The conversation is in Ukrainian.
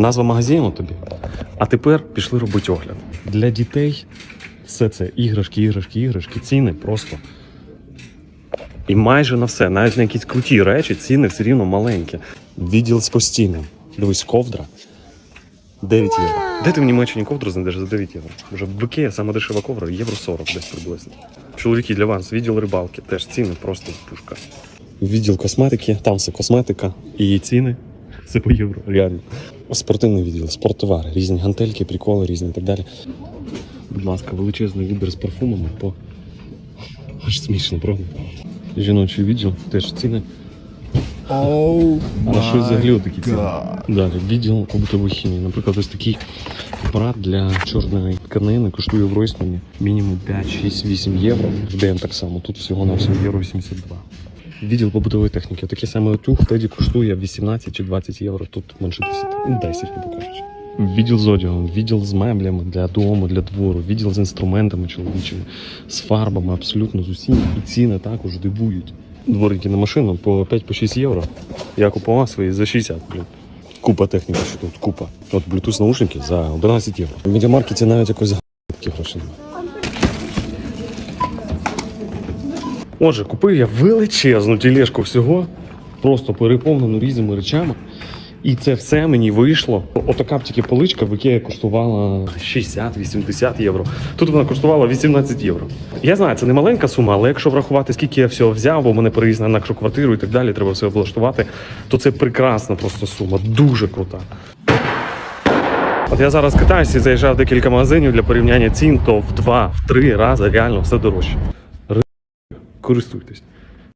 Назва магазину тобі. А тепер пішли робити огляд. Для дітей все це іграшки, іграшки, іграшки, ціни просто. І майже на все, навіть на якісь круті речі, ціни все рівно маленькі. Відділ з постійним. Дивись, ковдра. 9 євро. Де ти в Німеччині ковдру знайдеш за 9 євро? Вже в Ікея сама дешева ковдра, євро 40 десь приблизно. Чоловіки для вас, відділ рибалки, теж ціни просто пушка. Відділ косметики, там все косметика і ціни. Все по євро, реально. Спортивний відділ, спорттовари, різні гантельки, приколи, різні і так далі. Будь ласка, величезний вибір з парфумами по. Аж смішно, правда? Жіночий відділ, теж ціни. Oh А що взагалі такі ціни? Далі, відділ побутової хімії. Наприклад, ось такий апарат для чорної тканини коштує в Ройсмані мінімум 5, 6, 8 євро. В день так само. Тут всього на всього євро 82. Відділ побутової техніки. Такий самий утюг в Теді коштує 18 чи 20 євро. Тут менше 10. Ну, 10, грубо кажучи. Відділ з одягом, відділ з меблями для дому, для двору, відділ з інструментами чоловічими, з фарбами, абсолютно з усім. І ціни також дивують. Дворики на машину по 5-6 євро. Я купував свої за 60, блін. Купа техніки, що тут купа. От Bluetooth наушники за 11 євро. В медіамаркеті навіть якось гроші немає. Отже, купив я величезну тілешку всього, просто переповнену різними речами. І це все мені вийшло. Отака б тільки поличка в Ікеї коштувала 60-80 євро. Тут вона коштувала 18 євро. Я знаю, це не маленька сума, але якщо врахувати, скільки я всього взяв, бо в мене переїзд на інакшу квартиру і так далі, треба все облаштувати, то це прекрасна просто сума, дуже крута. От я зараз катаюся і заїжджав декілька магазинів для порівняння цін, то в два, в три рази реально все дорожче. Ри- Користуйтесь.